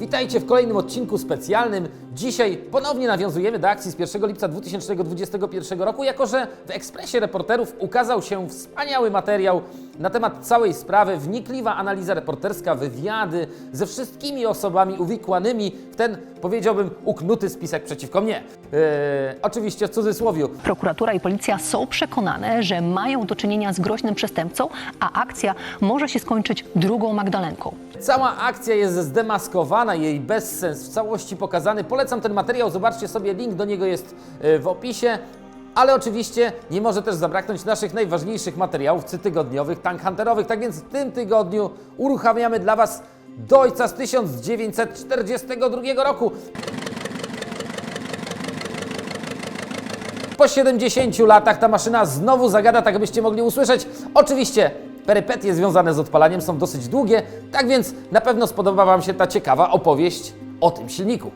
Witajcie w kolejnym odcinku specjalnym. Dzisiaj ponownie nawiązujemy do akcji z 1 lipca 2021 roku, jako że w Ekspresie Reporterów ukazał się wspaniały materiał na temat całej sprawy, wnikliwa analiza reporterska, wywiady ze wszystkimi osobami uwikłanymi w ten, powiedziałbym, uknuty spisek przeciwko mnie. Eee, oczywiście w cudzysłowiu. Prokuratura i policja są przekonane, że mają do czynienia z groźnym przestępcą, a akcja może się skończyć drugą Magdalenką. Cała akcja jest zdemaskowana, jej bezsens w całości pokazany. Polecam ten materiał, zobaczcie sobie, link do niego jest e, w opisie. Ale oczywiście nie może też zabraknąć naszych najważniejszych materiałów cytygodniowych, tank hunterowych. Tak więc w tym tygodniu uruchamiamy dla Was Dojca z 1942 roku. Po 70 latach ta maszyna znowu zagada, tak abyście mogli usłyszeć. Oczywiście perypetie związane z odpalaniem są dosyć długie, tak więc na pewno spodoba Wam się ta ciekawa opowieść o tym silniku.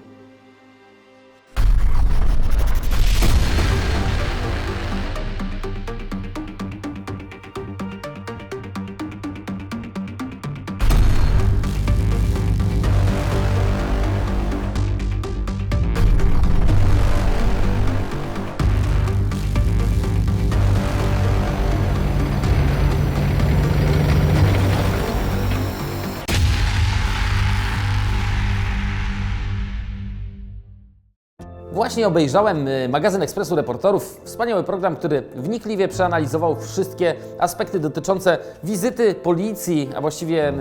Właśnie obejrzałem y, magazyn Ekspresu Reporterów, wspaniały program, który wnikliwie przeanalizował wszystkie aspekty dotyczące wizyty policji, a właściwie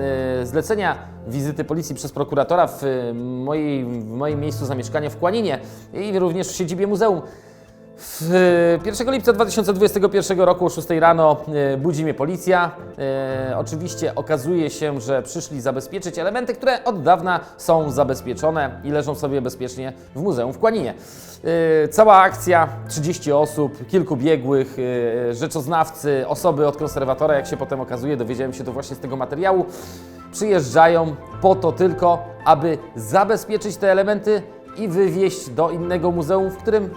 y, zlecenia wizyty policji przez prokuratora w, y, mojej, w moim miejscu zamieszkania w Kłaninie i również w siedzibie muzeum. W 1 lipca 2021 roku o 6 rano e, budzi mnie policja. E, oczywiście okazuje się, że przyszli zabezpieczyć elementy, które od dawna są zabezpieczone i leżą sobie bezpiecznie w muzeum w Kłaninie. E, cała akcja, 30 osób, kilku biegłych, e, rzeczoznawcy, osoby od konserwatora, jak się potem okazuje, dowiedziałem się to właśnie z tego materiału, przyjeżdżają po to tylko, aby zabezpieczyć te elementy i wywieźć do innego muzeum, w którym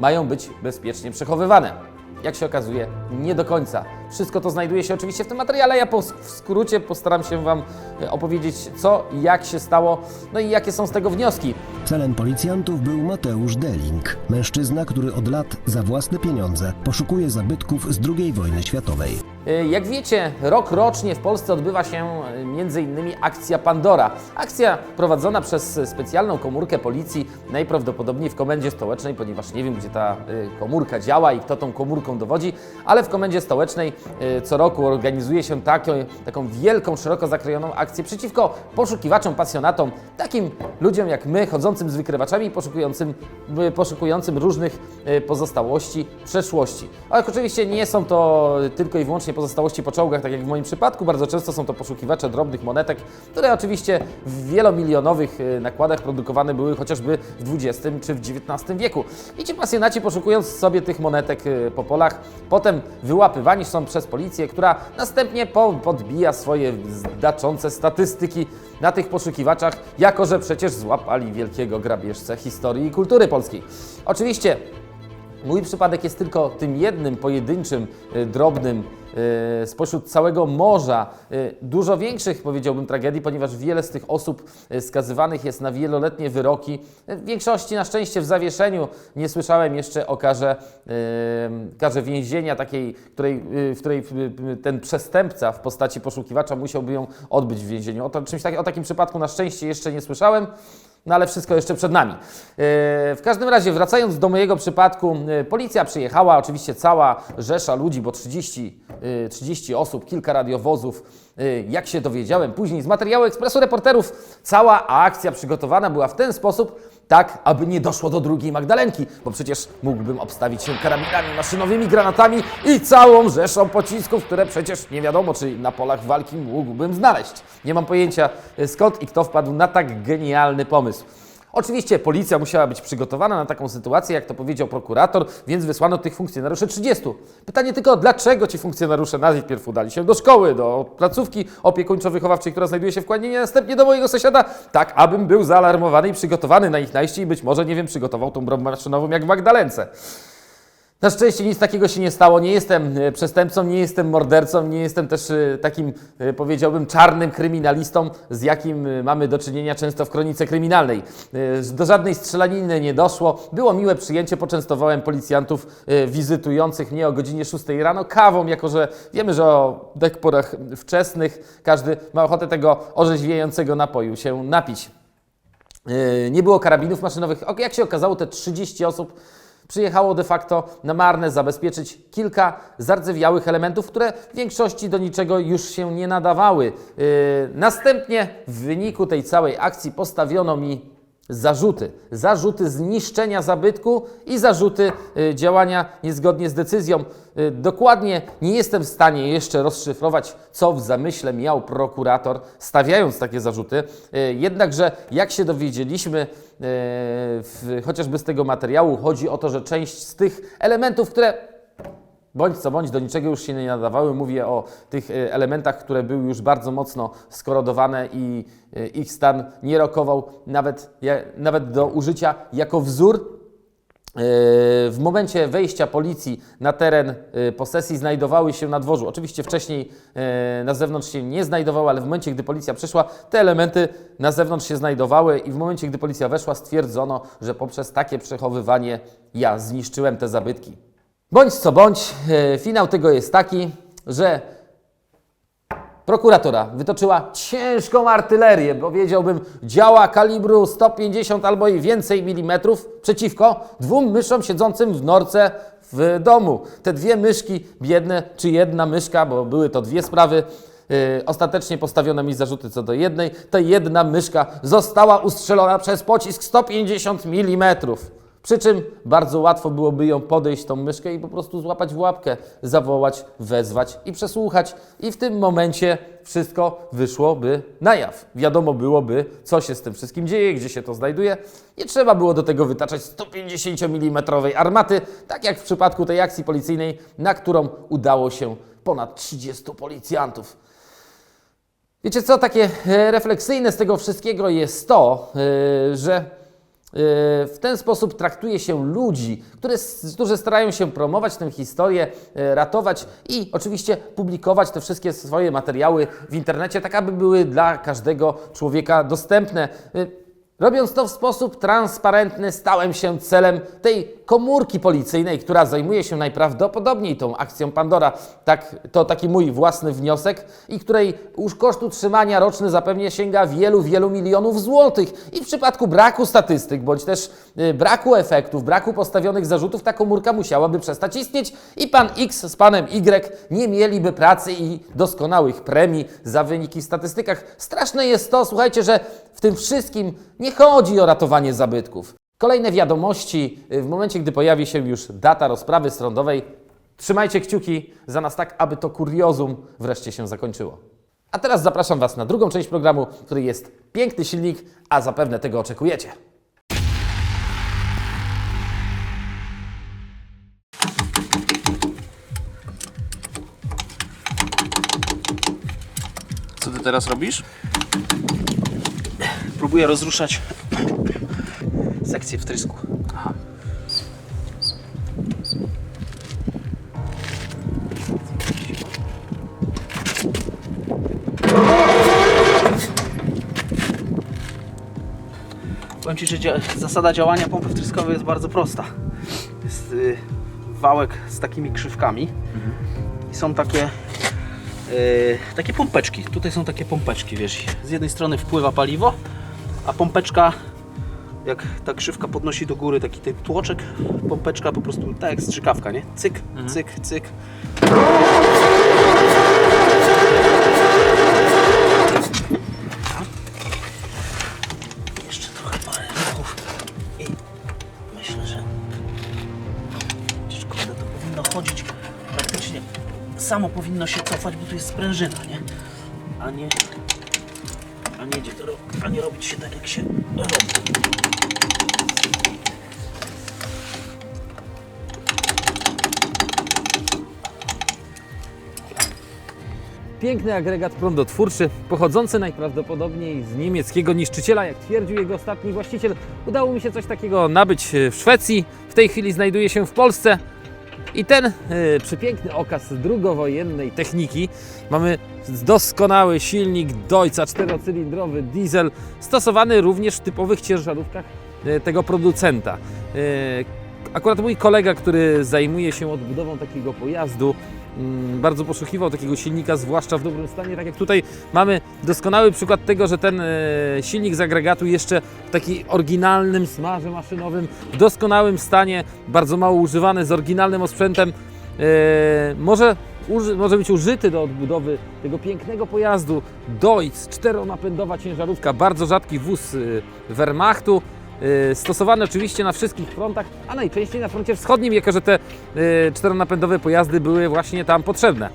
mają być bezpiecznie przechowywane. Jak się okazuje, nie do końca. Wszystko to znajduje się oczywiście w tym materiale. Ja po, w skrócie postaram się Wam e, opowiedzieć, co i jak się stało, no i jakie są z tego wnioski. Celem policjantów był Mateusz Deling, mężczyzna, który od lat za własne pieniądze poszukuje zabytków z II wojny światowej. E, Jak wiecie, rok rocznie w Polsce odbywa się e, m.in. akcja Pandora. Akcja prowadzona przez specjalną komórkę policji, najprawdopodobniej w komendzie stołecznej, ponieważ nie wiem, gdzie ta e, komórka działa i kto tą komórką dowodzi, ale w komendzie stołecznej co roku organizuje się taką, taką wielką, szeroko zakrojoną akcję przeciwko poszukiwaczom, pasjonatom, takim ludziom jak my, chodzącym z wykrywaczami, poszukującym, e, poszukującym różnych pozostałości przeszłości. Ale oczywiście nie są to tylko i wyłącznie pozostałości po czołgach, tak jak w moim przypadku. Bardzo często są to poszukiwacze drobnych monetek, które oczywiście w wielomilionowych e, nakładach produkowane były chociażby w XX czy w XIX wieku. I ci pasjonaci poszukując sobie tych monetek e, po polach, potem wyłapywani są przez policję, która następnie po, podbija swoje znaczące statystyki na tych poszukiwaczach, jako że przecież złapali wielkiego grabieżcę historii i kultury polskiej. Oczywiście Mój przypadek jest tylko tym jednym pojedynczym, y, drobnym y, spośród całego morza y, dużo większych, powiedziałbym, tragedii, ponieważ wiele z tych osób skazywanych jest na wieloletnie wyroki. W większości na szczęście w zawieszeniu. Nie słyszałem jeszcze o karze, karze więzienia takiej, której, w której ten przestępca w postaci poszukiwacza musiałby ją odbyć w więzieniu. O, to, czymś tak, o takim przypadku na szczęście jeszcze nie słyszałem. No ale wszystko jeszcze przed nami. E, W każdym razie, wracając do mojego przypadku, e, policja przyjechała, oczywiście cała rzesza ludzi, bo 30, e, 30 osób, kilka radiowozów. E, Jak się dowiedziałem później z materiału Ekspresu Reporterów, cała akcja przygotowana była w ten sposób, tak aby nie doszło do drugiej Magdalenki, bo przecież mógłbym obstawić się karabinami maszynowymi, granatami i całą rzeszą pocisków, które przecież nie wiadomo, czy na polach walki mógłbym znaleźć. Nie mam pojęcia e, skąd i kto wpadł na tak genialny pomysł. Oczywiście policja musiała być przygotowana na taką sytuację, jak to powiedział prokurator, więc wysłano tych funkcjonariuszy 30. Pytanie tylko, dlaczego ci funkcjonariusze najpierw udali się do szkoły, do placówki opiekuńczo-wychowawczej, która znajduje się w Kłaninie, następnie do mojego sąsiada, tak abym był zaalarmowany i przygotowany na ich najście i być może, nie wiem, przygotował tą broń maszynową jak w Magdalence. Na szczęście nic takiego się nie stało. Nie jestem e, przestępcą, nie jestem mordercą, nie jestem też e, takim, e, powiedziałbym, czarnym kryminalistą, z jakim mamy do czynienia często w kronice kryminalnej. Do żadnej strzelaniny nie doszło. Było miłe przyjęcie. Poczęstowałem policjantów wizytujących mnie o godzinie 6 rano kawą, jako że wiemy, że o tak porach wczesnych każdy ma ochotę tego orzeźwiającego napoju się napić. Nie było karabinów maszynowych. Jak się okazało, te 30 osób przyjechało de facto na marne zabezpieczyć kilka zardzewiałych elementów, które w większości do niczego już się nie nadawały. Yy, Następnie w wyniku tej całej akcji postawiono mi zarzuty. Zarzuty zniszczenia zabytku i zarzuty y, działania niezgodnie z decyzją. Y, Dokładnie nie jestem w stanie jeszcze rozszyfrować, co w zamyśle miał prokurator, stawiając takie zarzuty. Y, Jednakże, jak się dowiedzieliśmy, chociażby z tego materiału, chodzi o to, że część z tych elementów, które bądź co bądź do niczego już się nie nadawały. Mówię o tych e, elementach, które były już bardzo mocno skorodowane i e, ich stan nie rokował nawet, nawet do użycia jako wzór. E, W momencie wejścia policji na teren posesji znajdowały się na dworzu. Oczywiście wcześniej na zewnątrz się nie znajdowały, ale w momencie, gdy policja przyszła, te elementy na zewnątrz się znajdowały i w momencie, gdy policja weszła, stwierdzono, że poprzez takie przechowywanie ja zniszczyłem te zabytki. Bądź co bądź, e, finał tego jest taki, że prokuratora wytoczyła ciężką artylerię, powiedziałbym działa kalibru 150 albo i więcej milimetrów przeciwko dwóm myszom siedzącym w norce w domu. Te dwie myszki, biedne, czy jedna myszka, bo były to dwie sprawy, yy, ostatecznie postawiono mi zarzuty co do jednej. Ta jedna myszka została ustrzelona przez pocisk 150 mm. Przy czym bardzo łatwo byłoby ją podejść, tą myszkę i po prostu złapać w łapkę, zawołać, wezwać i przesłuchać. I w tym momencie wszystko wyszłoby na jaw. Wiadomo byłoby, co się z tym wszystkim dzieje, gdzie się to znajduje. Nie trzeba było do tego wytaczać 150 mm armaty, tak jak w przypadku tej akcji policyjnej, na którą udało się ponad 30 policjantów. Wiecie co, takie e, refleksyjne z tego wszystkiego jest to, e, że w ten sposób traktuje się ludzi, którzy starają się promować tę historię, e, ratować i oczywiście publikować te wszystkie swoje materiały w internecie, tak aby były dla każdego człowieka dostępne. E, Robiąc to w sposób transparentny, stałem się celem tej komórki policyjnej, która zajmuje się najprawdopodobniej tą akcją Pandora. Tak, to taki mój własny wniosek i której już koszt utrzymania roczny zapewne sięga wielu, wielu milionów złotych. I w przypadku braku statystyk, bądź też y, braku efektów, braku postawionych zarzutów, ta komórka musiałaby przestać istnieć i pan X z panem Y nie mieliby pracy i doskonałych premii za wyniki w statystykach. Straszne jest to, słuchajcie, że w tym wszystkim nie chodzi o ratowanie zabytków. Kolejne wiadomości y, w momencie, gdy pojawi się już data rozprawy sądowej. Trzymajcie kciuki za nas tak, aby to kuriozum wreszcie się zakończyło. A teraz zapraszam Was na drugą część programu, który jest piękny silnik, a zapewne tego oczekujecie. Co ty teraz robisz? Próbuję rozruszać sekcję wtrysku. Aha. Powiem Ci, że dzia- zasada działania pompy wtryskowej jest bardzo prosta. Jest y, wałek z takimi krzywkami i są takie Yy, takie pompeczki. Tutaj są takie pompeczki, wiesz. Z jednej strony wpływa paliwo, a pompeczka, jak ta krzywka podnosi do góry taki tłoczek, pompeczka po prostu tak jak strzykawka, nie? Cyk, cyk, cyk. Jeszcze trochę parę ruchów i myślę, że to powinno chodzić praktycznie samo powinno się cofać, bo tu jest sprężyna, nie? A nie, a nie, a nie robić się tak jak się robi. Piękny agregat prądotwórczy, pochodzący najprawdopodobniej z niemieckiego niszczyciela, jak twierdził jego ostatni właściciel. Udało mi się coś takiego nabyć w Szwecji. W tej chwili znajduje się w Polsce. I ten y, przepiękny okaz drugowojennej techniki mamy doskonały silnik Deutza czterocylindrowy diesel stosowany również w typowych ciężarówkach y, tego producenta. Y, akurat mój kolega, który zajmuje się odbudową takiego pojazdu, bardzo poszukiwał takiego silnika, zwłaszcza w dobrym stanie. Tak jak tutaj mamy doskonały przykład tego, że ten e, silnik z agregatu jeszcze w takim oryginalnym smarze maszynowym, w doskonałym stanie, bardzo mało używany, z oryginalnym osprzętem, e, może, może być użyty do odbudowy tego pięknego pojazdu. Deutz, czteronapędowa ciężarówka, bardzo rzadki wóz e, Wehrmachtu. E, Stosowany oczywiście na wszystkich frontach, a najczęściej na froncie wschodnim, jako że te e, czteronapędowe pojazdy były właśnie tam potrzebne.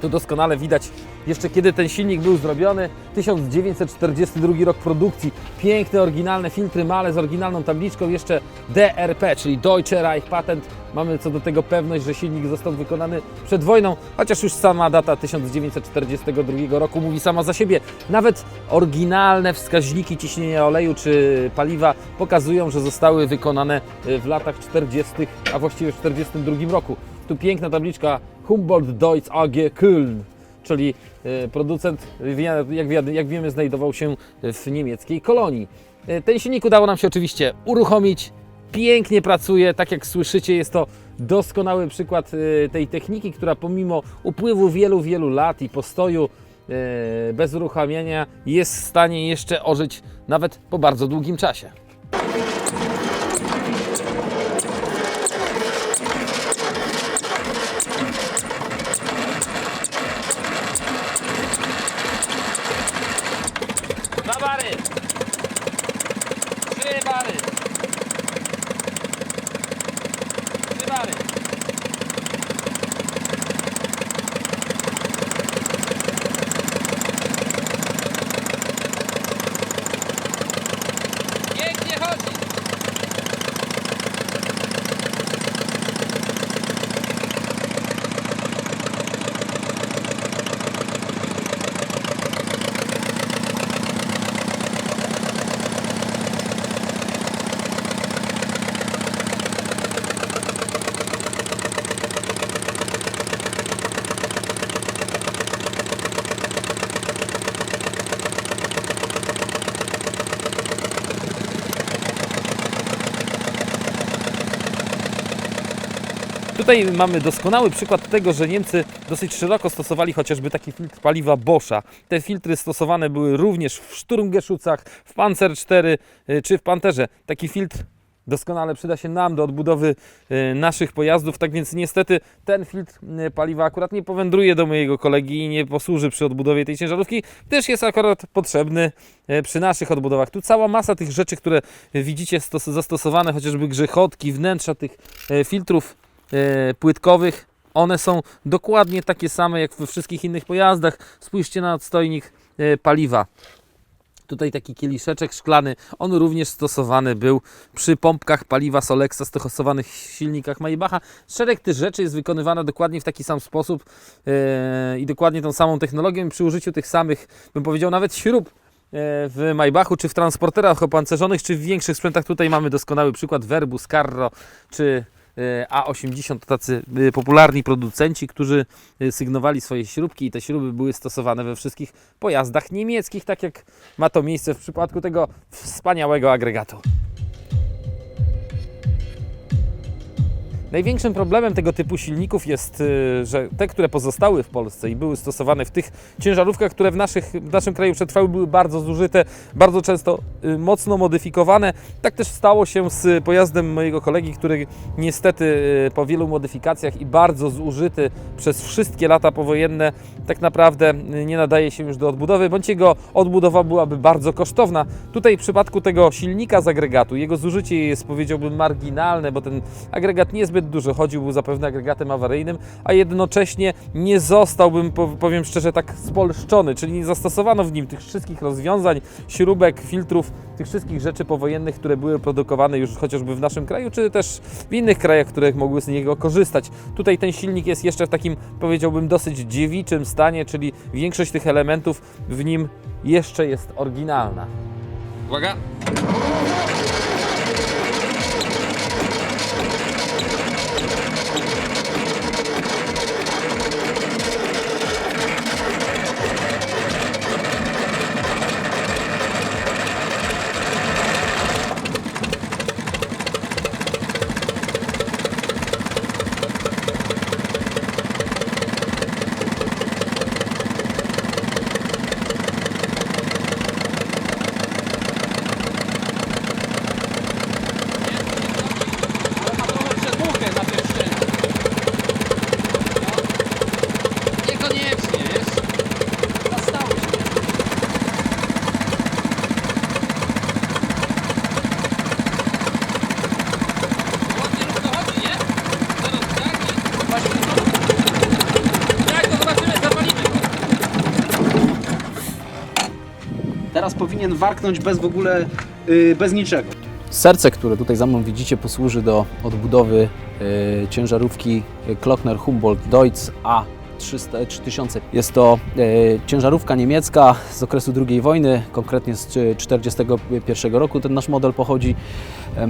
Tu doskonale widać jeszcze kiedy ten silnik był zrobiony. 1942 rok produkcji. Piękne, oryginalne filtry male z oryginalną tabliczką. Jeszcze DRP, czyli Deutsche Reich Patent. Mamy co do tego pewność, że silnik został wykonany przed wojną, chociaż już sama data 1942 roku mówi sama za siebie. Nawet oryginalne wskaźniki ciśnienia oleju czy paliwa pokazują, że zostały wykonane y, w latach 40., a właściwie w 1942 roku. Tu piękna tabliczka Humboldt Deutz AG Köln, czyli e, producent, jak, wie- jak wiemy, znajdował się w niemieckiej kolonii. E, Ten silnik udało nam się oczywiście uruchomić. Pięknie pracuje, tak jak słyszycie, jest to doskonały przykład e, tej techniki, która pomimo upływu wielu, wielu lat i postoju bez uruchamiania jest w stanie jeszcze ożyć nawet po bardzo długim czasie. Tutaj mamy doskonały przykład tego, że Niemcy dosyć szeroko stosowali chociażby taki filtr paliwa Boscha. Te filtry stosowane były również w Sturmgeschutzach, w Panzer 4 y, czy w Panterze. Taki filtr doskonale przyda się nam do odbudowy y, naszych pojazdów, tak więc niestety ten filtr y, paliwa akurat nie powędruje do mojego kolegi i nie posłuży przy odbudowie tej ciężarówki, gdyż jest akurat potrzebny przy naszych odbudowach. Tu cała masa tych rzeczy, które widzicie stos- zastosowane, chociażby grzechotki, wnętrza tych filtrów płytkowych. One są dokładnie takie same jak we wszystkich innych pojazdach. Spójrzcie na odstojnik e, paliwa. Tutaj taki kieliszeczek szklany, on również stosowany był przy pompkach paliwa Solexa stosowanych w silnikach Maybacha. Szereg tych rzeczy jest wykonywana dokładnie w taki sam sposób e, i dokładnie tą samą technologią przy użyciu tych samych, bym powiedział nawet śrub e, w Maybachu, czy w transporterach opancerzonych, czy w większych sprzętach. Tutaj mamy doskonały przykład Verbus, Carro, czy e, A80 to tacy e, popularni producenci, którzy e, sygnowali swoje śrubki i te śruby były stosowane we wszystkich pojazdach niemieckich, tak jak ma to miejsce w przypadku tego wspaniałego agregatu. Największym problemem tego typu silników jest, y, że te, które pozostały w Polsce i były stosowane w tych ciężarówkach, które w, naszych, w naszym kraju przetrwały, były bardzo zużyte, bardzo często y, mocno modyfikowane. Tak też stało się z pojazdem mojego kolegi, który niestety y, po wielu modyfikacjach i bardzo zużyty przez wszystkie lata powojenne, tak naprawdę nie nadaje się już do odbudowy, bądź jego odbudowa byłaby bardzo kosztowna. Tutaj w przypadku tego silnika z agregatu, jego zużycie jest powiedziałbym marginalne, bo ten agregat niezbyt dużo chodził, był zapewne agregatem awaryjnym, a jednocześnie nie zostałbym, po- powiem szczerze, tak spolszczony, czyli nie zastosowano w nim tych wszystkich rozwiązań, śrubek, filtrów, tych wszystkich rzeczy powojennych, które były produkowane już chociażby w naszym kraju, czy też w innych krajach, które mogły z niego korzystać. Tutaj ten silnik jest jeszcze w takim, powiedziałbym, dosyć dziewiczym stanie, czyli większość tych elementów w nim jeszcze jest oryginalna. Uwaga! Warknąć bez w ogóle, y, bez niczego. Serce, które tutaj za mną widzicie, posłuży do odbudowy e, ciężarówki Klockner Humboldt Deutz A. 300, 3000. Jest to e, ciężarówka niemiecka z okresu II wojny, konkretnie z 1941 roku ten nasz model pochodzi. E,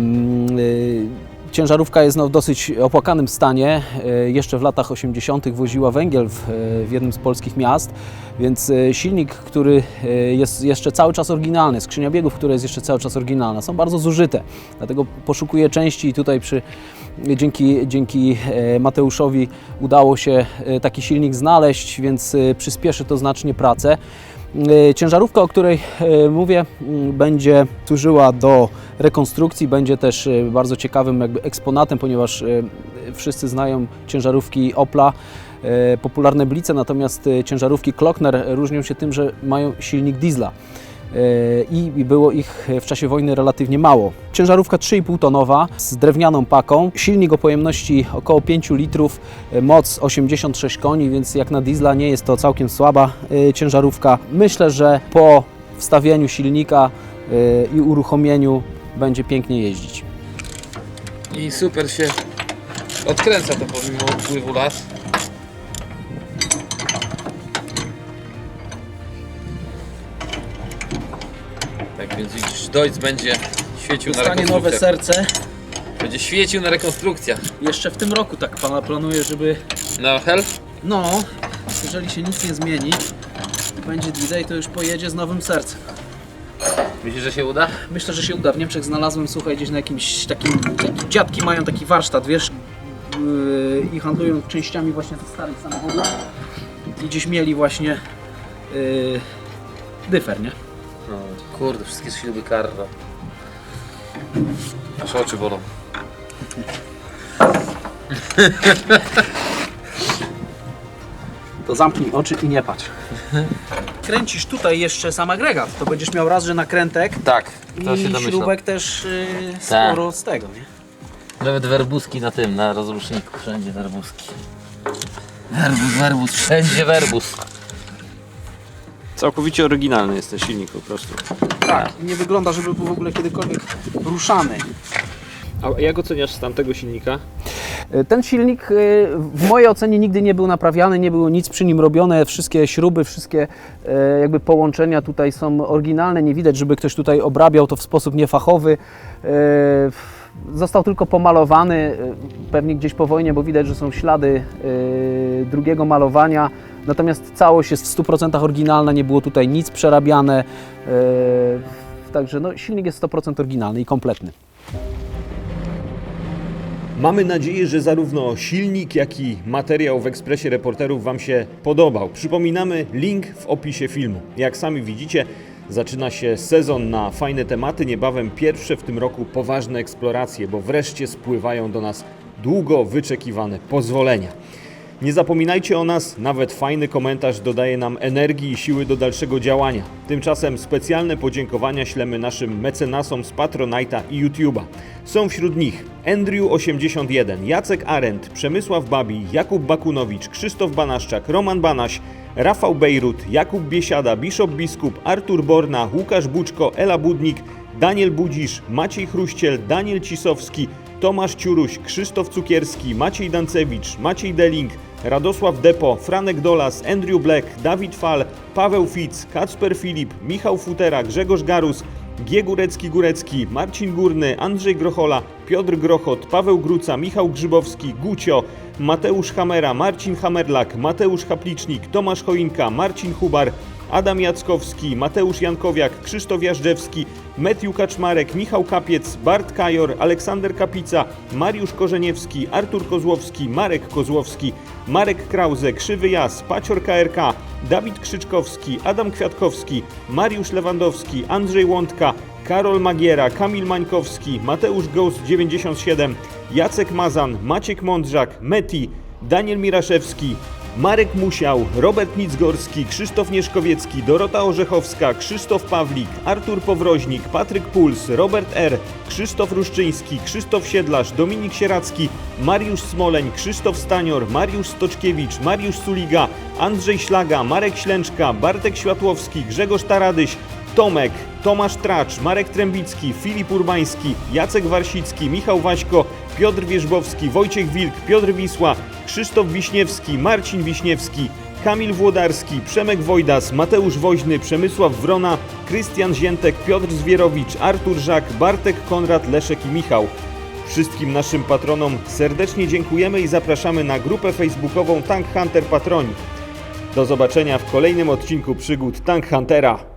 Ciężarówka jest no, w dosyć opłakanym stanie. E, Jeszcze w latach 80. woziła węgiel w, e, w jednym z polskich miast, więc e, silnik, który jest jeszcze cały czas oryginalny, skrzynia biegów, która jest jeszcze cały czas oryginalna, są bardzo zużyte. Dlatego poszukuję części i tutaj przy, dzięki, dzięki Mateuszowi udało się taki silnik znaleźć, więc przyspieszy to znacznie pracę. E, Ciężarówka, o której e, mówię, m, będzie służyła do rekonstrukcji, będzie też e, bardzo ciekawym jakby eksponatem, ponieważ wszyscy znają ciężarówki Opla, popularne blice, natomiast ciężarówki Klockner różnią się tym, że mają silnik diesla. E, I było ich w czasie wojny relatywnie mało. Ciężarówka 3,5 tonowa z drewnianą paką, silnik o pojemności około 5 litrów, e, moc 86 koni, więc jak na diesla nie jest to całkiem słaba e, ciężarówka. Myślę, że po wstawieniu silnika e, i uruchomieniu będzie pięknie jeździć. I super się odkręca to pomimo upływu lat. Deutz będzie świecił na Dostanie nowe rekonstrukcjach. serce. Będzie świecił na rekonstrukcjach. Jeszcze w tym roku tak pana planuję, żeby No hel? no, jeżeli się nic nie zmieni, będzie D-Day, to już pojedzie z nowym sercem. Myślisz, że się uda? Myślę, że się uda. W Niemczech znalazłem, słuchaj, gdzieś na jakimś takim... Dziadki mają taki warsztat, wiesz, yy, i handlują częściami właśnie tych starych samochodów. I gdzieś mieli właśnie yy, dyfer, nie? No, kurde, wszystkie śluby Carro. Aż oczy bolą. To zamknij oczy i nie patrz. Kręcisz tutaj jeszcze sam agregat, to będziesz miał raz, że nakrętek Tak, to i się domyślam. śrubek też yy, sporo z tego, nie? Nawet werbuski na tym, na rozruszniku. Wszędzie werbuski. Werbus, werbus, wszędzie werbus. Całkowicie oryginalny jest ten silnik po prostu. Tak, nie wygląda, żeby był w ogóle kiedykolwiek ruszany. A jak oceniasz stan tego silnika? E, Ten silnik e, w mojej ocenie nigdy nie był naprawiany, nie było nic przy nim robione. Wszystkie śruby, wszystkie e, jakby połączenia tutaj są oryginalne. Nie widać, żeby ktoś tutaj obrabiał to w sposób niefachowy. Został tylko pomalowany, pewnie gdzieś po wojnie, bo widać, że są ślady drugiego malowania. Natomiast całość jest w 100% oryginalna, nie było tutaj nic przerabiane. E, Także no, silnik jest 100% oryginalny i kompletny. Mamy nadzieję, że zarówno silnik, jak i materiał w ekspresie reporterów Wam się podobał. Przypominamy link w opisie filmu. Jak sami widzicie, zaczyna się sezon na fajne tematy, niebawem pierwsze w tym roku poważne eksploracje, bo wreszcie spływają do nas długo wyczekiwane pozwolenia. Nie zapominajcie o nas, nawet fajny komentarz dodaje nam energii i siły do dalszego działania. Tymczasem specjalne podziękowania ślemy naszym mecenasom z Patronite'a i YouTube'a. Są wśród nich Andrew81, Jacek Arendt, Przemysław Babi, Jakub Bakunowicz, Krzysztof Banaszczak, Roman Banaś, Rafał Bejrut, Jakub Biesiada, Bishop Biskup, Artur Borna, Łukasz Buczko, Ela Budnik, Daniel Budzisz, Maciej Chruściel, Daniel Cisowski, Tomasz Ciuruś, Krzysztof Cukierski, Maciej Dancewicz, Maciej Deling, Radosław Depo, Franek Dolas, Andrew Black, Dawid Fal, Paweł Fitz, Kacper Filip, Michał Futera, Grzegorz Garus, G. Górecki-Górecki, Marcin Górny, Andrzej Grochola, Piotr Grochot, Paweł Gruca, Michał Grzybowski, Gucio, Mateusz Hamera, Marcin Hamerlak, Mateusz Haplicznik, Tomasz Choinka, Marcin Hubar, Adam Jackowski, Mateusz Jankowiak, Krzysztof Jażdżewski, Matthew Kaczmarek, Michał Kapiec, Bart Kajor, Aleksander Kapica, Mariusz Korzeniewski, Artur Kozłowski, Marek Kozłowski, Marek Krause, Krzywy Jas, Pacior KRK, Dawid Krzyczkowski, Adam Kwiatkowski, Mariusz Lewandowski, Andrzej Łądka, Karol Magiera, Kamil Mańkowski, Mateusz Ghost 97, Jacek Mazan, Maciek Mądrzak, Meti, Daniel Miraszewski, Marek Musiał, Robert Nicgorski, Krzysztof Nieszkowiecki, Dorota Orzechowska, Krzysztof Pawlik, Artur Powroźnik, Patryk Puls, Robert R., Krzysztof Ruszczyński, Krzysztof Siedlarz, Dominik Sieracki, Mariusz Smoleń, Krzysztof Stanior, Mariusz Stoczkiewicz, Mariusz Suliga, Andrzej Ślaga, Marek Ślęczka, Bartek Światłowski, Grzegorz Taradyś, Tomek, Tomasz Tracz, Marek Trębicki, Filip Urbański, Jacek Warsicki, Michał Waśko, Piotr Wierzbowski, Wojciech Wilk, Piotr Wisła, Krzysztof Wiśniewski, Marcin Wiśniewski, Kamil Włodarski, Przemek Wojdas, Mateusz Woźny, Przemysław Wrona, Krystian Ziętek, Piotr Zwierowicz, Artur Żak, Bartek Konrad, Leszek i Michał. Wszystkim naszym patronom serdecznie dziękujemy i zapraszamy na grupę facebookową Tank Hunter Patroni. Do zobaczenia w kolejnym odcinku przygód Tank Huntera.